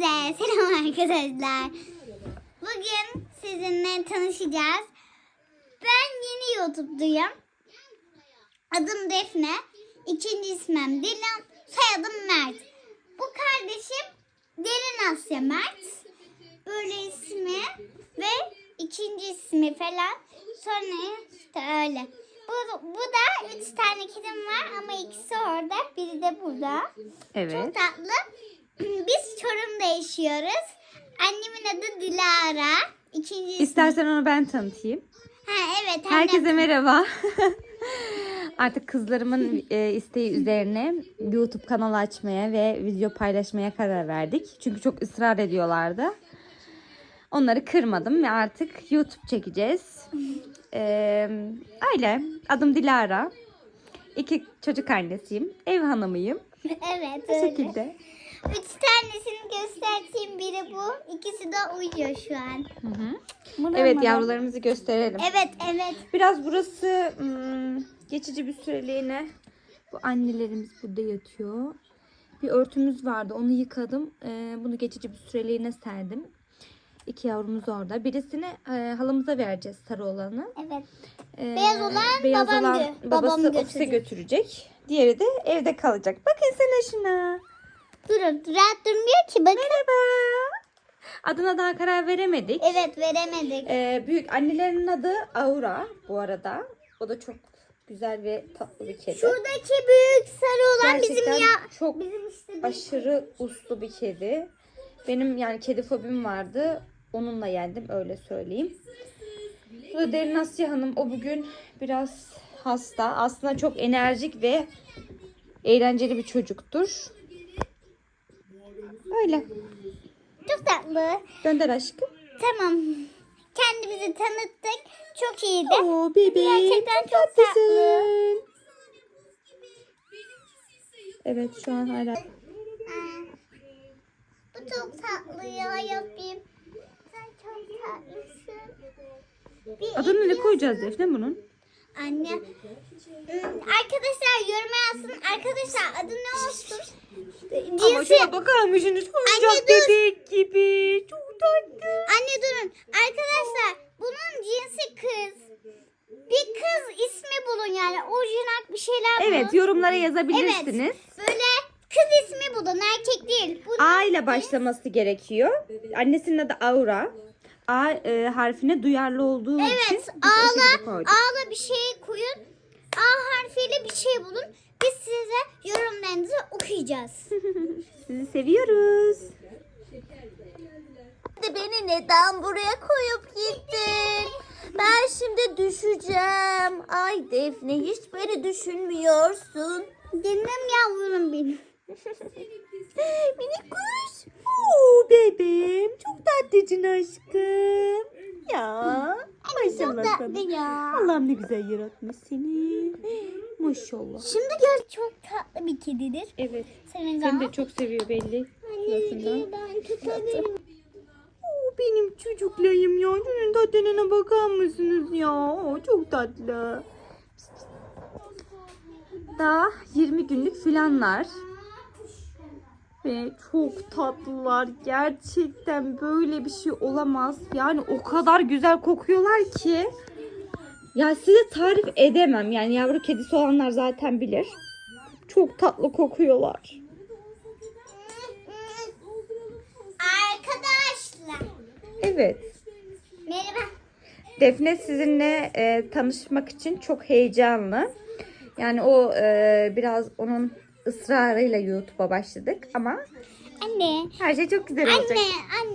Hepinize selam arkadaşlar. Bugün sizinle tanışacağız. Ben yeni YouTube'duyum. Adım Defne. İkinci ismim Dilan. Soyadım Mert. Bu kardeşim Derin Asya Mert. Böyle ismi ve ikinci ismi falan. Sonra işte öyle. Bu, bu da üç tane kedim var ama ikisi orada. Biri de burada. Çok Evet. tatlı. Biz Çorum'da yaşıyoruz. Annemin adı Dilara. İkinci ismi. İstersen onu ben tanıtayım. Ha evet. annem- Herkese merhaba. Artık kızlarımın e, isteği üzerine YouTube kanalı açmaya ve video paylaşmaya karar verdik. Çünkü çok ısrar ediyorlardı. Onları kırmadım ve artık YouTube çekeceğiz. Ee, öyle. Adım Dilara. İki çocuk annesiyim. Ev hanımıyım. Evet Bu öyle. şekilde. Üç tanesini göstereyim. Biri bu. İkisi de uyuyor şu an. Hı hı. Evet yavrularımızı gösterelim. Evet evet. Biraz burası hmm, geçici bir süreliğine. Bu annelerimiz burada yatıyor. Bir örtümüz vardı onu yıkadım. Ee, bunu geçici bir süreliğine serdim. İki yavrumuz orada. Birisini e, halamıza vereceğiz sarı olanı. Evet. Ee, Beyaz olan beyaz babam olan babası babam ofise götürecek. götürecek. Diğeri de evde kalacak. Bakın sen şuna. Durun. Rahat durmuyor ki. Bakın. Merhaba. Adına daha karar veremedik. Evet veremedik. Ee, büyük annelerinin adı Aura bu arada. O da çok güzel ve tatlı bir kedi. Şuradaki büyük sarı olan Gerçekten bizim ya. çok Bizim işte aşırı uslu bir kedi. Benim yani kedi fobim vardı. Onunla yendim öyle söyleyeyim. Bu da Derin Asya Hanım. O bugün biraz hasta. Aslında çok enerjik ve eğlenceli bir çocuktur. Öyle. Çok tatlı. Gönder aşkım. Tamam. Kendimizi tanıttık. Çok iyiydi. Oo bebeğim. Gerçekten çok tatlısın. Evet şu an hala. Aa, Bu çok tatlı ya yapayım. Sen çok tatlısın. Bir Adını ne koyacağız Defne bunun? Anne. Hmm, Arkadaşlar yoruma yazsın. Arkadaşlar adı ne olsun? Ama şuna bakar mısınız? Oyuncak bebek gibi. Çok tatlı. Anne durun. Arkadaşlar bunun cinsi kız. Bir kız ismi bulun yani. Orijinal bir şeyler bulun. Evet yorumlara yazabilirsiniz. Evet. Böyle kız ismi bulun. Erkek değil. Bu A ile başlaması gerekiyor. Annesinin adı Aura. A e, harfine duyarlı olduğu için Evet, şekilde ağla, koyduk. ağla bir şey koyun. A harfiyle bir şey bulun. Biz size yorumlarınızı okuyacağız. Sizi seviyoruz. Beni neden buraya koyup gittin? Ben şimdi düşeceğim. Ay Defne hiç beni düşünmüyorsun. Dinlem yavrum benim. Minik kuş. Oo bebeğim. Çok tatlıcın aşkım. Ya. Ya. Allah'ım ne güzel yaratmış seni. Maşallah. Şimdi gör çok tatlı bir kedidir. Evet. Senin Seni de çok seviyor belli. Suratından. ben tutarım. Oo, benim çocuklarım ya. Şunun tatlılığına bakar mısınız ya? Oo, çok tatlı. Daha 20 günlük filanlar. Ve çok tatlılar. Gerçekten böyle bir şey olamaz. Yani o kadar güzel kokuyorlar ki. Ya size tarif edemem. Yani yavru kedisi olanlar zaten bilir. Çok tatlı kokuyorlar. Arkadaşlar. Evet. Merhaba. Defne sizinle e, tanışmak için çok heyecanlı. Yani o e, biraz onun ısrarıyla YouTube'a başladık ama Anne. her şey çok güzel olacak. Anne. Anne.